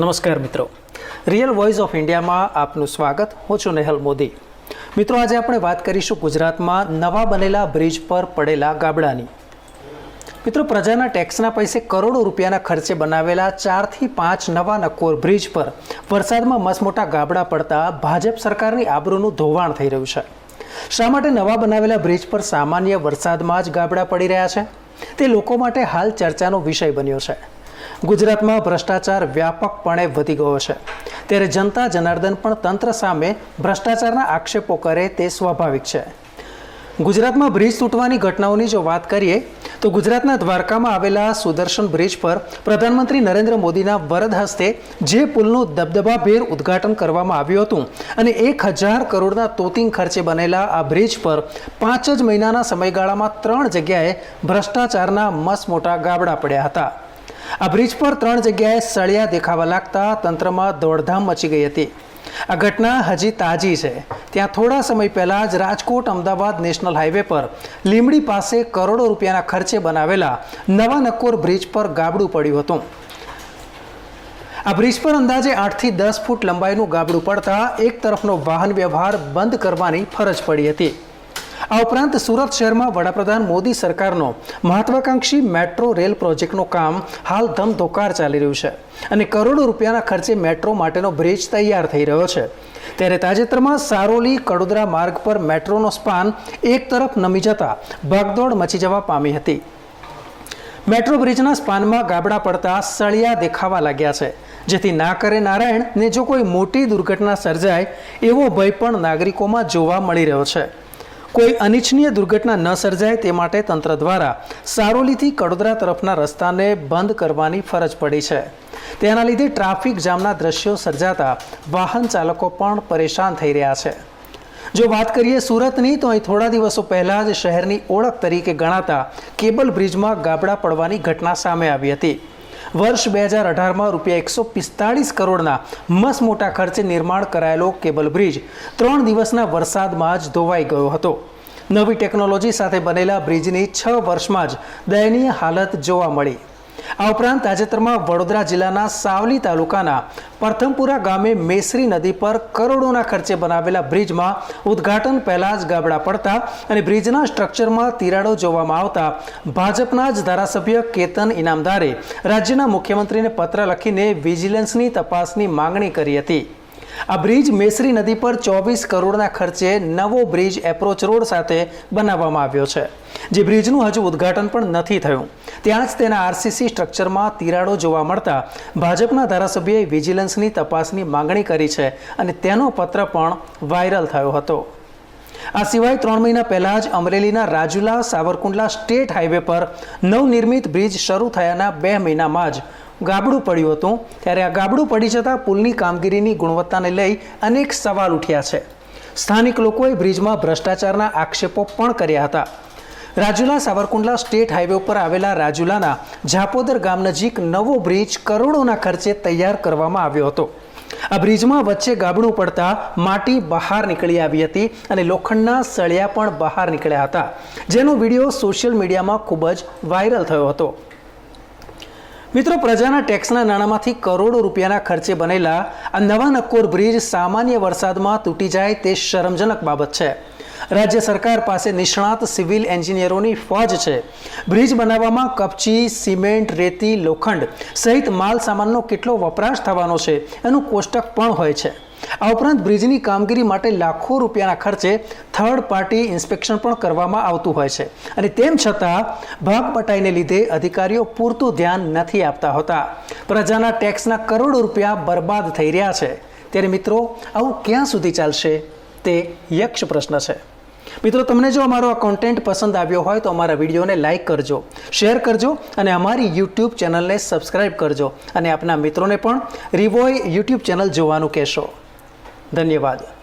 નમસ્કાર મિત્રો. Real voice of ઇન્ડિયામાં આપનું સ્વાગત. હું છું નેહલ મોદી. મિત્રો, આજે આપણે વાત કરીશું ગુજરાતમાં નવા બનેલા બ્રિજ પર પડેલા ગાબડાની. મિત્રો, પ્રજાના ટેક્સના પૈસે કરોડો રૂપિયાના ખર્ચે બનાવેલા ચારથી પાંચ નવા નકોર બ્રિજ પર વરસાદમાં મસમોટા ગાબડા પડતા ભાજપ સરકારની આબરૂનું ધોવાણ થઈ રહ્યું છે. શા માટે નવા બનાવેલા બ્રિજ પર સામાન્ય વરસાદમાં જ ગાબડા પડી રહ્યા છે? તે લોકો માટે હાલ ચર્ચાનો વિષય બન્યો છે. ગુજરાતમાં ભ્રષ્ટાચાર વ્યાપકપણે વધી ગયો છે. ત્યારે જનતા જનાર્દન પણ તંત્ર સામે ભ્રષ્ટાચારના આક્ષેપો કરે તે સ્વાભાવિક છે. ગુજરાતમાં બ્રિજ તૂટવાની ઘટનાઓની જો વાત કરીએ, તો ગુજરાતના દ્વારકામાં આવેલા સુદર્શન બ્રિજ પર પ્રધાનમંત્રી નરેન્દ્ર મોદીના વરદ હસ્તે જે પુલનું દબદબાભેર ઉદ્ઘાટન કરવામાં આવ્યું હતું અને એક હજાર કરોડના તોતિંગ ખર્ચે બનેલા આ બ્રિજ પર પાંચ જ મહિનાના સમયગાળામાં ત્રણ જગ્યાએ ભ્રષ્ટાચારના મસ મોટા ગાબડા પડ્યા હતા. આ બ્રિજ પર ત્રણ જગ્યાએ સળિયા દેખાવા લાગતા તંત્રમાં દોડધામ મચી ગઈ હતી. આ ઘટના હજી તાજી છે. ત્યાં થોડા સમય પહેલાં જ રાજકોટ અમદાવાદ નેશનલ હાઈવે પર લીમડી પાસે કરોડો રૂપિયાના ખર્ચે બનાવેલા નવા નકોર બ્રિજ પર ગાબડું પડ્યું હતું. આ બ્રિજ પર અંદાજે આઠથી દસ ફૂટ લંબાઈનું ગાબડું પડતા એક તરફનો વાહન વ્યવહાર બંધ કરવાની ફરજ પડી હતી. આ ઉપરાંત સુરત શહેરમાં વડાપ્રધાન મોદી સરકારનો મહત્વાકાંક્ષી મેટ્રો રેલ પ્રોજેક્ટનું કામ હાલ ધમધોકાર ચાલી રહ્યું છે અને કરોડો રૂપિયાના ખર્ચે મેટ્રો માટેનો બ્રિજ તૈયાર થઈ રહ્યો છે. ત્યારે તાજેતરમાં સારોલી કડોદરા માર્ગ પર મેટ્રોનો સ્પાન એક તરફ નમી જતા ભાગદોડ મચી જવા પામી હતી. મેટ્રો બ્રિજના સ્પાનમાં ગાબડા પડતા સળિયા દેખાવા લાગ્યા છે, જેથી ના કરે નારાયણ ને જો કોઈ મોટી દુર્ઘટના સર્જાય એવો ભય પણ નાગરિકોમાં જોવા મળી રહ્યો છે. કોઈ અનિચ્છનીય દુર્ઘટના ન સર્જાય તે માટે તંત્ર દ્વારા સારોલીથી કડોદરા તરફના રસ્તાને બંધ કરવાની ફરજ પડી છે. તેના લીધે ટ્રાફિક જામના દ્રશ્યો સર્જાતા વાહન ચાલકો પણ પરેશાન થઈ રહ્યા છે. જો વાત કરીએ સુરતની, તો અહીં થોડા દિવસો પહેલાં જ શહેરની ઓળખ તરીકે ગણાતા કેબલ બ્રિજમાં ગાબડા પડવાની ઘટના સામે આવી હતી. વર્ષ બે હજાર અઢારમાં રૂપિયા એકસો પિસ્તાળીસ કરોડના મસ મોટા ખર્ચે નિર્માણ કરાયેલો કેબલ બ્રિજ. ત્રણ દિવસના વરસાદમાં જ ધોવાઈ ગયો હતો. નવી ટેકનોલોજી સાથે બનેલા બ્રિજની છ વર્ષમાં જ દયનીય હાલત જોવા મળી. આ ઉપરાંત તાજેતરમાં વડોદરા જિલ્લાના સાવલી તાલુકાના પ્રથમપુરા ગામે મેસરી નદી પર કરોડોના ખર્ચે બનાવેલા બ્રિજમાં ઉદ્ઘાટન પહેલા જ ગાબડા પડતા અને બ્રિજના સ્ટ્રક્ચરમાં તિરાડો જોવામાં આવતા ભાજપના જ ધારાસભ્ય કેતન ઇનામદારે રાજ્યના મુખ્યમંત્રીને પત્ર લખીને વિજિલન્સની તપાસની માંગણી કરી હતી. આ બ્રિજ મેસરી નદી પર ચોવીસ કરોડના ખર્ચે નવો બ્રિજ એપ્રોચ રોડ સાથે બનાવવામાં આવ્યો છે. જે બ્રિજનું હજુ ઉદ્ઘાટન પણ નથી થયું. ત્યાં જ તેના આરસીસી સ્ટ્રક્ચરમાં તિરાડો જોવા મળતા ભાજપના ધારાસભ્યએ વિજિલન્સની તપાસની માંગણી કરી છે અને તેનો પત્ર પણ વાયરલ થયો હતો. આ સિવાય ત્રણ મહિના પહેલાં જ અમરેલીના રાજુલા સાવરકુંડલા સ્ટેટ હાઈવે પર નવનિર્મિત બ્રિજ શરૂ થયાના બે મહિનામાં જ ગાબડું પડ્યું હતું. ત્યારે આ ગાબડું પડી જતાં પુલની કામગીરીની ગુણવત્તાને લઈ અનેક સવાલ ઉઠ્યા છે. સ્થાનિક લોકોએ બ્રિજમાં ભ્રષ્ટાચારના આક્ષેપો પણ કર્યા હતા. રાજુલા સાવરકુંડલા સ્ટેટ હાઈવે ઉપર આવેલા રાજુલાના ઝાપોદર ગામ નજીક નવો બ્રિજ કરોડોના ખર્ચે તૈયાર કરવામાં આવ્યો હતો. આ બ્રિજમાં વચ્ચે ગાબડું પડતા માટી બહાર નીકળી આવી હતી અને લોખંડના સળિયા પણ બહાર નીકળ્યા હતા. જેનો વીડિયો સોશિયલ મીડિયામાં ખૂબ જ વાયરલ થયો હતો. મિત્રો, પ્રજાના ટેક્સના નાણાંમાંથી કરોડો રૂપિયાના ખર્ચે બનેલા આ નવા નક્કોર બ્રિજ સામાન્ય વરસાદમાં તૂટી જાય તે શરમજનક બાબત છે. રાજ્ય સરકાર પાસે નિષ્ણાત સિવિલ એન્જિનિયરોની ફોજ છે. બ્રિજ બનાવવામાં કપચી, સિમેન્ટ, રેતી, લોખંડ સહિત માલ સામાનનો કેટલો વપરાશ થવાનો છે એનું કોષ્ટક પણ હોય છે. આ ઉપરાંત બ્રિજની કામગીરી માટે લાખો રૂપિયાના ખર્ચે થર્ડ પાર્ટી ઇન્સ્પેક્શન પણ કરવામાં આવતું હોય છે. અને તેમ છતાં, ભાગ પટાઈને લીધે અધિકારીઓ પૂરતું ધ્યાન નથી આપતા હોતા. પ્રજાના ટેક્સના કરોડો રૂપિયા બરબાદ થઈ રહ્યા છે. ત્યારે મિત્રો, આવું ક્યાં સુધી ચાલશે? તે યક્ષ પ્રશ્ન છે. મિત્રો, તમને જો અમારો આ કોન્ટેન્ટ પસંદ આવ્યો હોય તો અમારા વિડીયોને લાઇક કરજો શેર કરજો અને અમારી યુટ્યુબ ચેનલને સબસ્ક્રાઈબ કરજો અને આપના મિત્રોને પણ રિવોય યુટ્યુબ ચેનલ જોવાનું કહેશો. ધન્યવાદ.